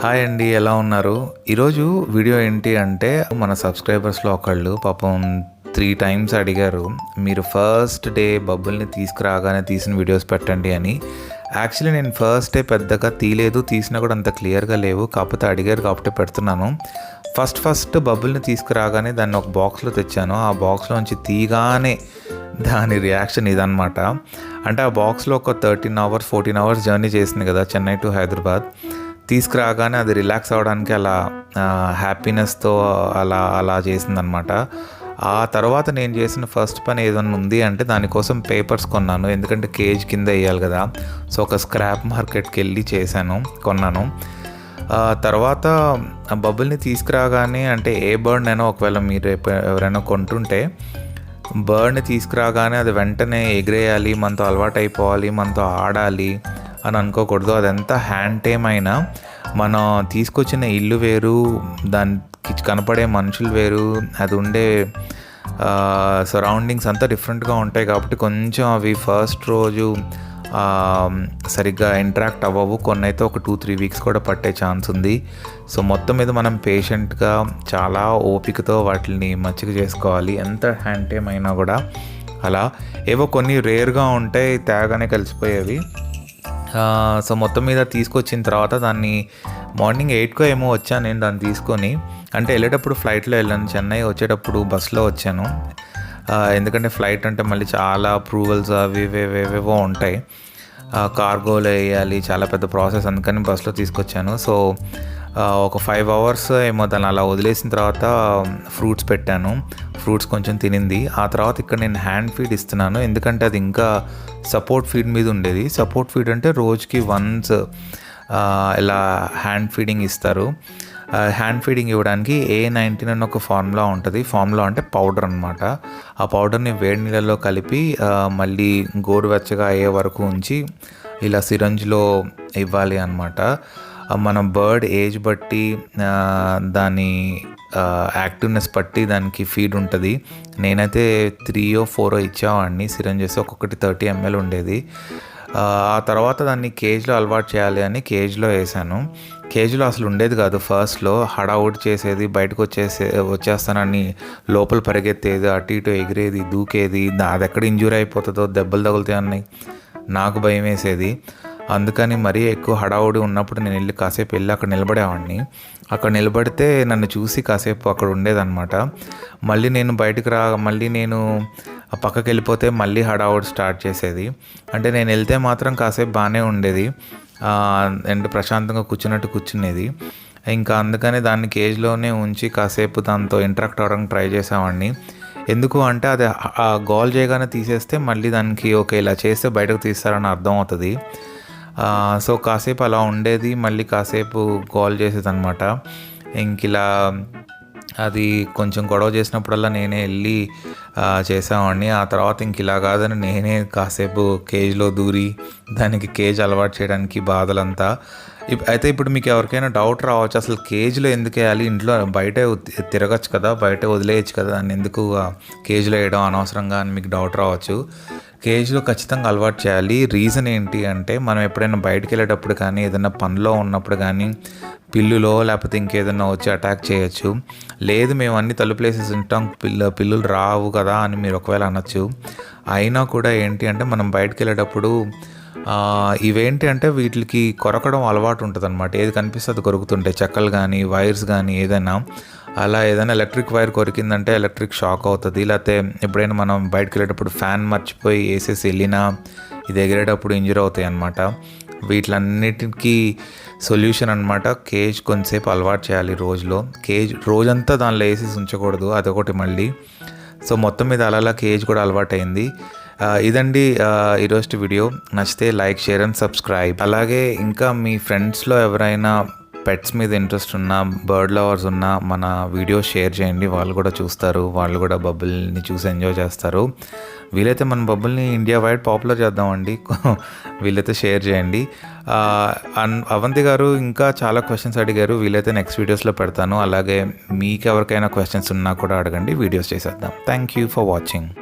Hi అండి ఎలా ఉన్నారు? ఈరోజు వీడియో ఏంటి అంటే మన సబ్స్క్రైబర్స్లో ఒకళ్ళు పాపం త్రీ టైమ్స్ అడిగారు మీరు ఫస్ట్ డే బబ్బుల్ని తీసుకురాగానే తీసిన వీడియోస్ పెట్టండి అని. యాక్చువల్లీ నేను ఫస్ట్ డే పెద్దగా తీయలేదు తీసినా కూడా అంత క్లియర్గా లేవు కాకపోతే అడిగారు కాబట్టి పెడుతున్నాను. ఫస్ట్ ఫస్ట్ బబ్బుల్ని తీసుకురాగానే దాన్ని ఒక బాక్స్లో తెచ్చాను. ఆ బాక్స్లోంచి తీయగానే దాని రియాక్షన్ ఇదనమాట అంటే ఆ బాక్స్లో ఒక thirteen hours fourteen hours journey చేసింది కదా చెన్నై టు హైదరాబాద్. తీసుకురాగానే అది రిలాక్స్ అవ్వడానికి అలా హ్యాపీనెస్తో అలా అలా చేసిందనమాట ఆ తర్వాత నేను చేసిన ఫస్ట్ పని ఏదైనా ఉంది అంటే దానికోసం పేపర్స్ కొన్నాను. ఎందుకంటే కేజ్ కింద వేయాలి కదా. సో ఒక స్క్రాప్ మార్కెట్కి వెళ్ళి చేశాను కొన్నాను. తర్వాత ఆ బబుల్ని తీసుకురాగానే అంటే ఏ బర్డ్ అయినా ఒకవేళ మీరు ఎవరైనా కొంటుంటే బర్డ్ని తీసుకురాగానే అది వెంటనే ఎగిరేయాలి మనతో అలవాటు అయిపోవాలి మనతో ఆడాలి అని అనుకోకూడదు. అదంతా హ్యాండ్ టైమ్ అయినా మనం తీసుకొచ్చిన ఇల్లు వేరు దానికి కనపడే మనుషులు వేరు అది ఉండే సరౌండింగ్స్ అంతా డిఫరెంట్గా ఉంటాయి కాబట్టి కొంచెం అవి ఫస్ట్ రోజు సరిగ్గా ఇంటరాక్ట్ అవ్వవు. కొన్ని అయితే ఒక టూ త్రీ వీక్స్ కూడా పట్టే ఛాన్స్ ఉంది. సో మొత్తం మీద మనం పేషెంట్గా చాలా ఓపికతో వాటిని మచ్చిక చేసుకోవాలి. ఎంత హ్యాండ్ టైం అయినా కూడా అలా. ఏవో కొన్ని రేర్గా ఉంటాయి తేగానే కలిసిపోయేవి. సో మొత్తం మీద తీసుకొచ్చిన తర్వాత దాన్ని మార్నింగ్ ఎయిట్కో ఏమో వచ్చాను నేను దాన్ని తీసుకొని అంటే వెళ్ళేటప్పుడు ఫ్లైట్లో వెళ్ళాను చెన్నై వచ్చేటప్పుడు బస్సులో వచ్చాను. ఎందుకంటే ఫ్లైట్ అంటే మళ్ళీ చాలా అప్రూవల్స్ అవి ఇవి ఉంటాయి. కార్గోలో వేయాలి చాలా పెద్ద ప్రాసెస్ అందుకని బస్సులో తీసుకొచ్చాను. సో ఒక ఫైవ్ అవర్స్ ఏమో దాన్ని అలా వదిలేసిన తర్వాత ఫ్రూట్స్ పెట్టాను. ఫ్రూట్స్ కొంచెం తినింది. ఆ తర్వాత ఇక్కడ నేను హ్యాండ్ ఫీడ్ ఇస్తున్నాను. ఎందుకంటే అది ఇంకా సపోర్ట్ ఫీడ్ మీద ఉండేది. సపోర్ట్ ఫీడ్ అంటే రోజుకి వన్స్ ఇలా హ్యాండ్ ఫీడింగ్ ఇస్తారు. హ్యాండ్ ఫీడింగ్ ఇవ్వడానికి ఏ నైన్టీన్ అని ఒక ఫార్ములా ఉంటుంది. ఫార్ములా అంటే పౌడర్ అనమాట ఆ పౌడర్ని వేడి నీళ్ళలో కలిపి మళ్ళీ గోరువెచ్చగా అయ్యే వరకు ఉంచి ఇలా సిరంజ్లో ఇవ్వాలి అనమాట మన బర్డ్ ఏజ్ బట్టి దాని యాక్టివ్నెస్ బట్టి దానికి ఫీడ్ ఉంటుంది. నేనైతే త్రీయో ఫోరో ఇచ్చేవాడిని. చేసి ఒక్కొక్కటి థర్టీ ఎంఎల్ ఉండేది. ఆ తర్వాత దాన్ని కేజ్లో అలవాటు చేయాలి అని కేజ్లో వేసాను. కేజ్లో అసలు ఉండేది కాదు. ఫస్ట్లో హడావుడి చేసేది బయటకు వచ్చేసే వచ్చేస్తానని లోపల పరిగెత్తేది అటు ఇటు ఎగిరేది దూకేది అది ఎక్కడ ఇంజూరీ అయిపోతుందో దెబ్బలు తగులుతాయని నాకు భయం వేసేది. అందుకని మరీ ఎక్కువ హడావుడి ఉన్నప్పుడు నేను వెళ్ళి కాసేపు వెళ్ళి అక్కడ నిలబడేవాడిని అక్కడ నిలబడితే నన్ను చూసి కాసేపు అక్కడ ఉండేదన్నమాట. మళ్ళీ నేను బయటకు రా మళ్ళీ నేను ఆ పక్కకి వెళ్ళిపోతే మళ్ళీ హడావుడి స్టార్ట్ చేసేది. అంటే నేను వెళ్తే మాత్రం కాసేపు బాగానే ఉండేది. అండ్ అంటే ప్రశాంతంగా కూర్చున్నట్టు కూర్చునేది. ఇంకా అందుకని దాన్ని కేజ్లోనే ఉంచి కాసేపు దాంతో ఇంటరాక్ట్ అవ్వడానికి ట్రై చేసేవాడిని ఎందుకు అంటే అది ఆ గోల్ చేయగానే తీసేస్తే మళ్ళీ దానికి ఓకే ఇలా చేస్తే బయటకు తీస్తారని అర్థం అవుతుంది. సో కాసేపు అలా ఉండేది మళ్ళీ కాసేపు గోల్ చేసేది అనమాట ఇంక ఇలా అది కొంచెం గొడవ చేసినప్పుడల్లా నేనే వెళ్ళి చేసామండి ఆ తర్వాత ఇంక ఇలా కాదని నేనే కాసేపు కేజ్లో దూరి దానికి కేజ్ అలవాటు చేయడానికి బాధలంతా. అయితే ఇప్పుడు మీకు ఎవరికైనా డౌట్ రావచ్చు అసలు కేజీలో ఎందుకు వేయాలి? ఇంట్లో బయటే తిరగచ్చు కదా బయటే వదిలేయచ్చు కదా దాన్ని ఎందుకు కేజీలో వేయడం అనవసరంగా అని మీకు డౌట్ రావచ్చు. కేజీలో ఖచ్చితంగా అలవాటు చేయాలి. రీజన్ ఏంటి అంటే మనం ఎప్పుడైనా బయటికి వెళ్ళేటప్పుడు కానీ ఏదైనా పనిలో ఉన్నప్పుడు కానీ పిల్లులో లేకపోతే ఇంకేదైనా వచ్చి అటాక్ చేయొచ్చు. లేదు మేము అన్ని తలుపులేసేసి ఉంటాం పిల్ల పిల్లులు రావు కదా కదా అని మీరు ఒకవేళ అనొచ్చు. అయినా కూడా ఏంటి అంటే మనం బయటకు వెళ్ళేటప్పుడు ఇవేంటి అంటే వీటికి కొరకడం అలవాటు ఉంటుంది అనమాట ఏది కనిపిస్తే అది కొరుకుతుంటాయి. చెక్కలు కానీ వైర్స్ కానీ ఏదైనా. అలా ఏదైనా ఎలక్ట్రిక్ వైర్ కొరికిందంటే ఎలక్ట్రిక్ షాక్ అవుతుంది. లేకపోతే ఎప్పుడైనా మనం బయటకు వెళ్ళేటప్పుడు ఫ్యాన్ మర్చిపోయి వేసేసి వెళ్ళినా ఇది ఎగిరేటప్పుడు ఇంజూర్ అవుతాయి అనమాట వీటిలన్నిటికీ సొల్యూషన్ అనమాట కేజ్ కొంతసేపు అలవాటు చేయాలి రోజులో. కేజ్ రోజంతా దానిలో వేసేసి ఉంచకూడదు. అదొకటి మళ్ళీ. సో మొత్తం మీద అలా కేజ్ కూడా అలవాటైంది. ఇదండి ఈరోజు వీడియో. నచ్చితే లైక్ షేర్ అండ్ సబ్స్క్రైబ్. అలాగే ఇంకా మీ ఫ్రెండ్స్లో ఎవరైనా పెట్స్ మీద ఇంట్రెస్ట్ ఉన్న బర్డ్ లవర్స్ ఉన్న మన వీడియో షేర్ చేయండి. వాళ్ళు కూడా చూస్తారు. వాళ్ళు కూడా బబుల్ని చూసి ఎంజాయ్ చేస్తారు. వీలైతే మన బబుల్ని ఇండియా వైడ్ పాపులర్ చేద్దామండి. వీలైతే షేర్ చేయండి. అన్- అవంతి గారు ఇంకా చాలా క్వశ్చన్స్ అడిగారు. వీలైతే నెక్స్ట్ వీడియోస్లో పెడతాను. అలాగే మీకు ఎవరికైనా క్వశ్చన్స్ ఉన్నా కూడా అడగండి. వీడియోస్ చేసేద్దాం. Thank you for watching